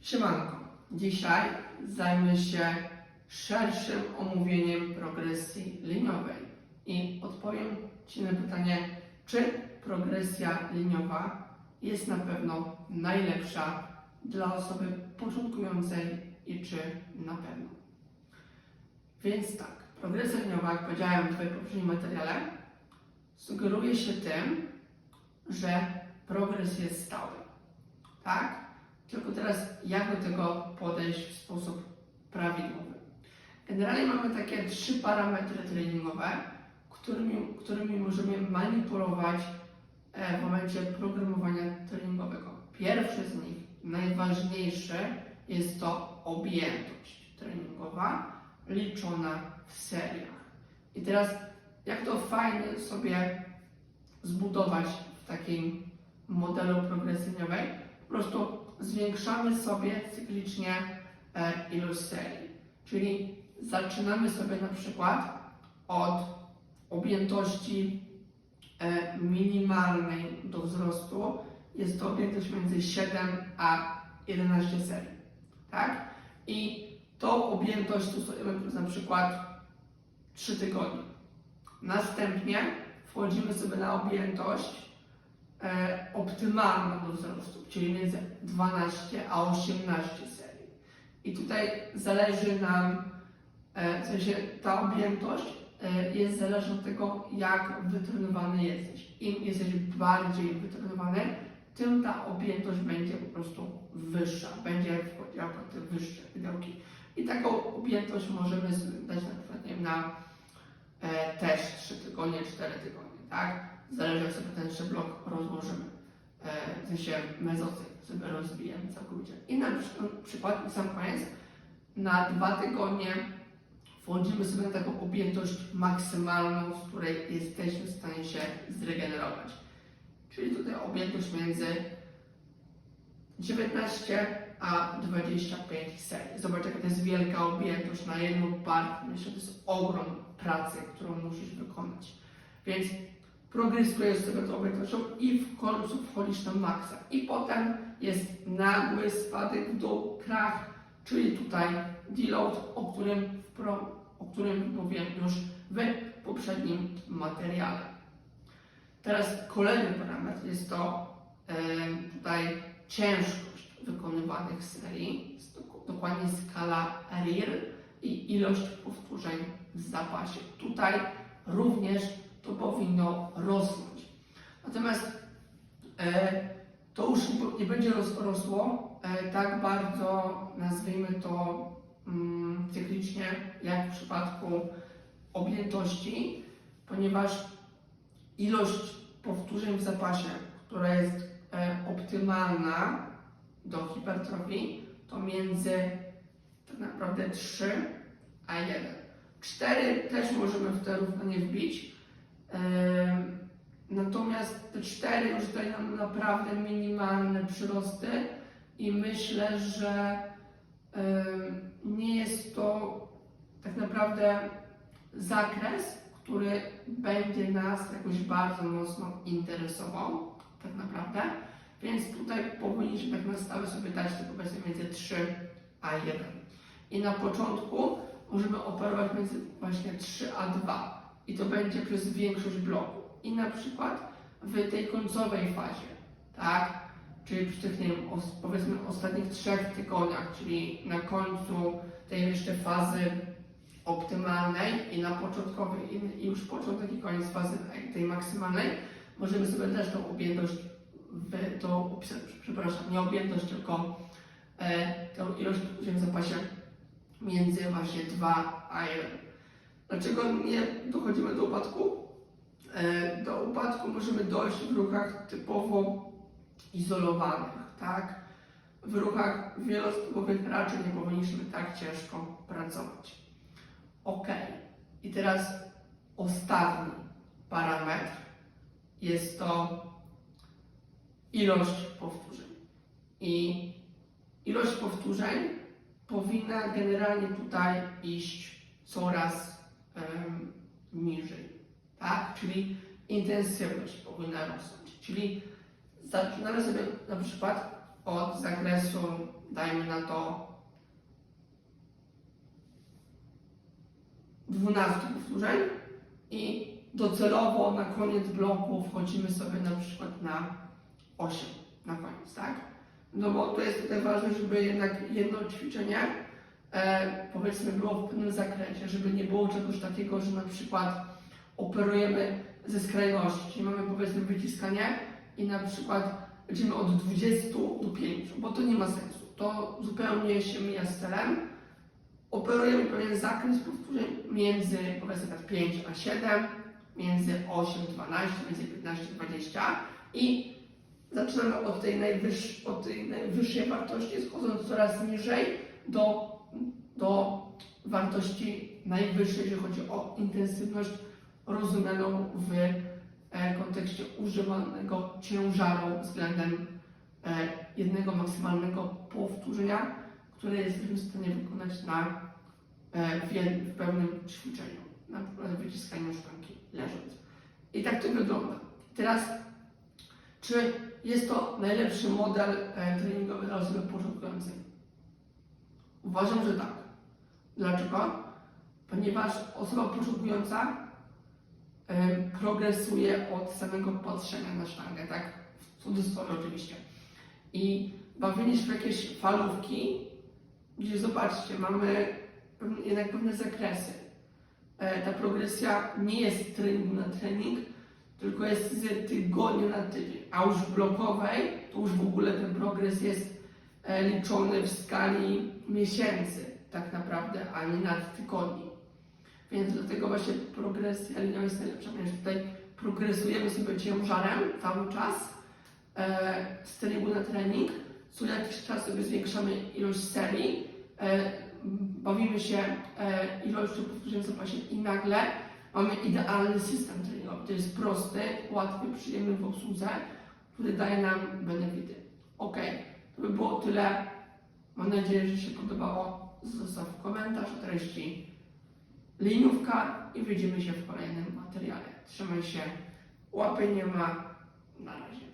Siemanko, dzisiaj zajmę się szerszym omówieniem progresji liniowej i odpowiem Ci na pytanie, czy progresja liniowa jest na pewno najlepsza dla osoby początkującej i czy na pewno. Więc tak, progresja liniowa, jak powiedziałem w Twoim poprzednim materiale, sugeruje się tym, że progres jest stały. Tak? Tylko teraz jak do tego podejść w sposób prawidłowy? Generalnie mamy takie trzy parametry treningowe, którymi, którymi możemy manipulować e, w momencie programowania treningowego. Pierwszy z nich, najważniejszy, jest to objętość treningowa liczona w seriach. I teraz jak to fajnie sobie zbudować w takim modelu progresjoniowej? Po prostu zwiększamy sobie cyklicznie e, ilość serii. Czyli zaczynamy sobie na przykład od objętości e, minimalnej do wzrostu. Jest to objętość między 7 a 11 serii. Tak? I tą objętość stosujemy przez na przykład 3 tygodnie. Następnie wchodzimy sobie na objętość e, optymalną do wzrostu, czyli między 12 a 18 serii. I tutaj zależy nam, e, w sensie ta objętość e, jest zależna od tego, jak wytrenowany jesteś. Im jesteś bardziej wytrenowany, tym ta objętość będzie po prostu wyższa, będzie wchodziła pod te wyższe widełki. I taką objętość możemy dać na przykład na e, też 3 tygodnie, 4 tygodnie, tak? Zależy jak sobie ten jeszcze blok rozłożymy. E, w sensie mezoty sobie rozbijemy całkowicie. I na przy- przykład, na sam koniec, na dwa tygodnie wchodzimy sobie na taką objętość maksymalną, z której jesteśmy w stanie się zregenerować. Czyli tutaj objętość między 19 a 25 serii. Zobacz, jaka to jest wielka objętość na jedną partię. Myślę, że to jest ogrom pracy, którą musisz wykonać. Więc progresujesz sobie tą objętością i w końcu wchodzisz na maksa. I potem jest nagły spadek dół, krach, czyli tutaj deload, o którym, wpro, o którym powiem już w poprzednim materiale. Teraz kolejny parametr jest to e, tutaj ciężkość wykonywanych serii, dokładnie skala RIR i ilość powtórzeń w zapasie. Tutaj również to powinno rosnąć. Natomiast e, to już nie- będzie ros, rosło e, tak bardzo, nazwijmy to mm, cyklicznie, jak w przypadku objętości, ponieważ ilość powtórzeń w zapasie, która jest e, optymalna do hipertrofii, to między tak naprawdę 3 a 1. 4 też możemy w te równanie wbić, natomiast te 4 już dają nam naprawdę minimalne przyrosty i myślę, że nie jest to tak naprawdę zakres, który będzie nas jakoś bardzo mocno interesował, tak naprawdę. Więc tutaj powinniśmy tak na stałe sobie dać to powiedzmy między 3 a 1. I na początku możemy operować między właśnie 3 a 2 i to będzie przez większość bloku. I na przykład w tej końcowej fazie, tak? Czyli przy tych, nie wiem, powiedzmy ostatnich trzech tygodniach, czyli na końcu tej jeszcze fazy optymalnej i na początkowej i, już początek i koniec fazy tej maksymalnej możemy sobie dać tą objętość w tą, przepraszam, nie objętość, tylko e, tą ilość w zapasie między właśnie 2 a 1. Dlaczego nie dochodzimy do upadku? E, do upadku możemy dojść w ruchach typowo izolowanych, tak? W ruchach wielostopowych raczej nie powinniśmy tak ciężko pracować. Ok. I teraz ostatni parametr jest to ilość powtórzeń. I ilość powtórzeń powinna generalnie tutaj iść coraz em, niżej, tak? Czyli intensywność powinna rosnąć. Czyli zaczynamy sobie na przykład od zakresu, dajmy na to 12 powtórzeń i docelowo na koniec bloku wchodzimy sobie na przykład na 8 na koniec, tak? No bo to jest tutaj ważne, żeby jednak jedno ćwiczenie e, powiedzmy było w pewnym zakresie, żeby nie było czegoś takiego, że na przykład operujemy ze skrajności, mamy powiedzmy wyciskanie i na przykład będziemy od 20 do 5, bo to nie ma sensu. To zupełnie się mija z celem. Operujemy pewien zakres powtórzeń między powiedzmy tak 5 a 7, między 8 a 12, między 15 a 20 i zaczynamy od tej, od tej najwyższej wartości, schodząc coraz niżej do, do wartości najwyższej, jeżeli chodzi o intensywność rozumianą w e, kontekście używanego ciężaru względem e, jednego maksymalnego powtórzenia, które jesteśmy w stanie wykonać na, e, w, w pewnym ćwiczeniu, na przykład wyciskaniu szklanki leżąc. I tak to wygląda. Teraz, czy jest to najlepszy model e, treningowy dla osoby początkującej? Uważam, że tak. Dlaczego? Ponieważ osoba początkująca e, progresuje od samego patrzenia na sztangę, tak? W cudzysłowie oczywiście. I bawienie się w jakieś falówki, gdzie zobaczcie, mamy jednak pewne zakresy. E, Ta progresja nie jest treningu na trening, tylko jest z tygodnia na tydzień. A już w blokowej to już w ogóle ten progres jest e, liczony w skali miesięcy tak naprawdę, a nie nad tygodni. Więc dlatego właśnie progresja liniowa jest najlepsza, ponieważ tutaj progresujemy sobie ciężarem cały czas e, z treningu na trening. Co jakiś czas sobie zwiększamy ilość serii, e, bawimy się e, ilością powtórzeń w i nagle mamy idealny system treningowy. To jest prosty, łatwy, przyjemny w obsłudze, który daje nam benefity. Ok, to by było tyle. Mam nadzieję, że się podobało. Zostaw komentarz o treści liniówka i widzimy się w kolejnym materiale. Trzymaj się, łapy nie ma, na razie.